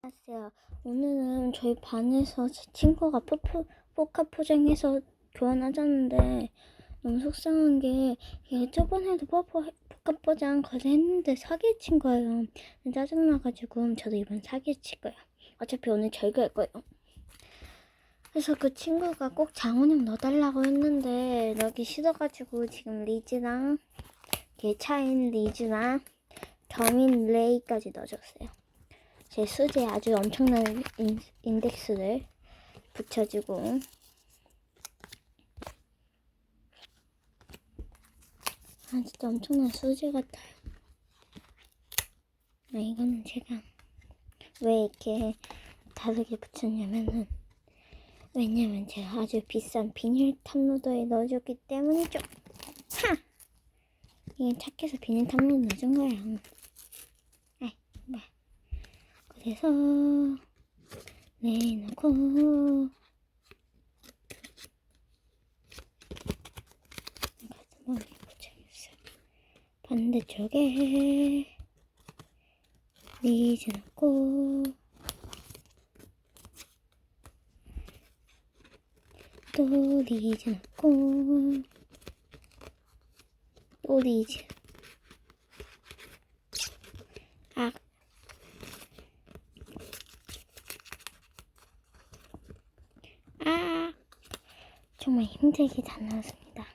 안녕하세요. 오늘은 저희 반에서 제 친구가 포포, 포카 포장해서 교환하자는데 너무 속상한 게 얘가 저번에도 포포, 포카 포장 거래 했는데 사기친 거예요. 짜증나가지고 저도 이번 사기칠 거예요. 어차피 오늘 절교할 거예요. 그래서 그 친구가 꼭 장원영 넣어달라고 했는데 넣기 싫어가지고 지금 리즈랑 예차인 리즈랑 경인 레이까지 넣어줬어요. 제 수제에 아주 엄청난 인, 인덱스를 붙여주고 아 진짜 엄청난 수제 같아요. 아 이거는 제가 왜 이렇게 다르게 붙였냐면은 왜냐면 제가 아주 비싼 비닐 탑로더에 넣어줬기 때문이죠. 하! 이게 착해서 비닐 탑로더 넣어준 뭐야. 그래서 내놓고 가슴을 붙여줬어요. 반대쪽에 넣고 또 넣고 또아 아, 정말 힘들게 다녀왔습니다.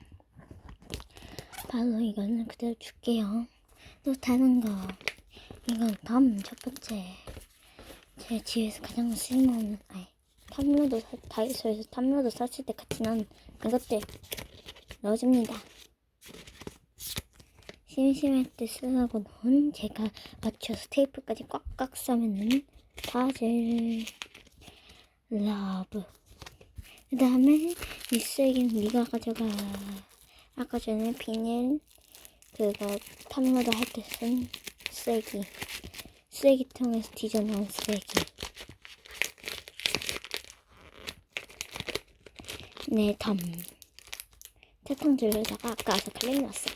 바로 이거는 그대로 줄게요. 또 다른 거. 이건 다음 첫 번째. 제 집에서 가장 쓸모없는, 아니, 탐로도, 사- 다이소에서 탐로도 샀을 때 같이 난 이것들 넣어줍니다. 심심할 때 쓰라고 넣은 제가 맞춰서 테이프까지 꽉꽉 싸매는 바질 러브. 그 다음에 이 쓰레기는 네가 가져가. 아까 전에 비닐 그거 탐로드 할때 쓴 쓰레기. 쓰레기통에서 뒤져나온 쓰레기. 네, 덤. 세탕줄에다가 아까 와서 클레이 넣었어요.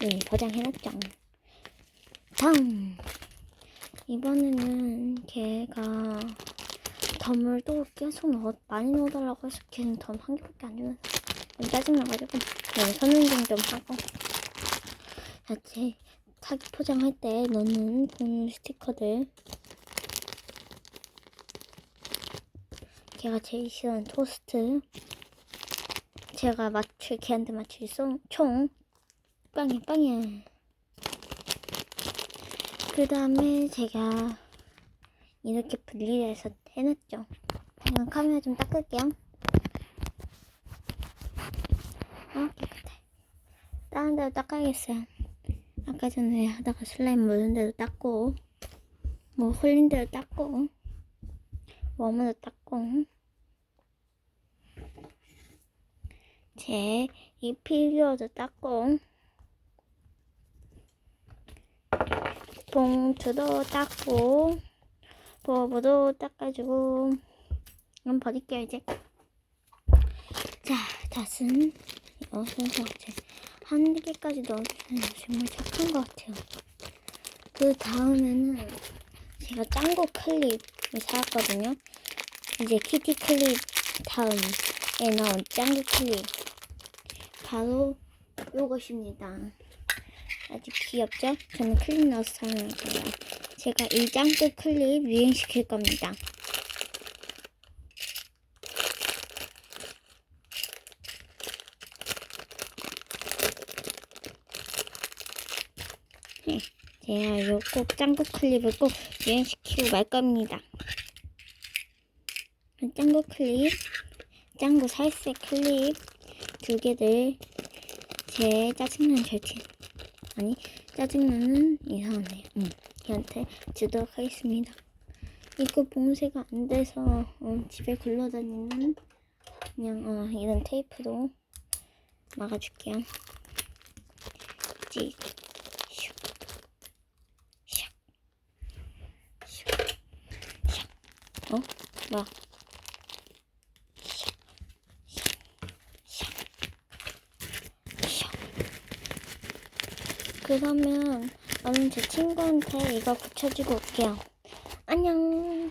네, 포장해놨죠. 다음. 이번에는 걔가 덤을 또 계속 넣어, 많이 넣어달라고 해서 걔는 덤 한 개밖에 안좀 짜증나가지고. 네, 선운동 좀 하고. 자체 사기 포장할 때 넣는 돈 스티커들. 걔가 제일 싫어하는 토스트. 제가 맞출 걔한테 맞출 송, 총. 빵에 빵에 그 다음에 제가 이렇게 분리해서 해놨죠. 잠깐 카메라 좀 닦을게요. 어, 깨끗해. 다른 데도 닦아야겠어요. 아까 전에 하다가 슬라임 묻은 데도 닦고, 뭐 흘린 데도 닦고, 웜으로 닦고, 제 이 피규어도 닦고, 봉투도 닦고, 버버도 닦아주고 이건 버릴게요 이제. 자 닷은 어 선수 같이 한 개까지 넣어주면 정말 착한 것 같아요. 그 다음에는 제가 짱구 클립을 사왔거든요. 이제 키티 클립 다음에 나온 짱구 클립. 바로 요것입니다. 아주 귀엽죠? 저는 클립 넣어서 사용할 거예요 제가 이 짱구 클립 유행시킬 겁니다. 네, 제가 요꼭 짱구 클립을 꼭 유행시키고 말 겁니다. 짱구 클립, 짱구 살색 클립 두 개들 제 짜증나는 절친 아니 짜증나는 이상하네요. 응. 걔한테 주도록 하겠습니다. 이거 봉쇄가 안 돼서 어, 집에 굴러다니는 그냥 어, 이런 테이프로 막아줄게요. 찍, 슉, 슉, 슉, 슉. 어? 슉. 그러면 저는 제 친구한테 이거 붙여주고 올게요. 안녕.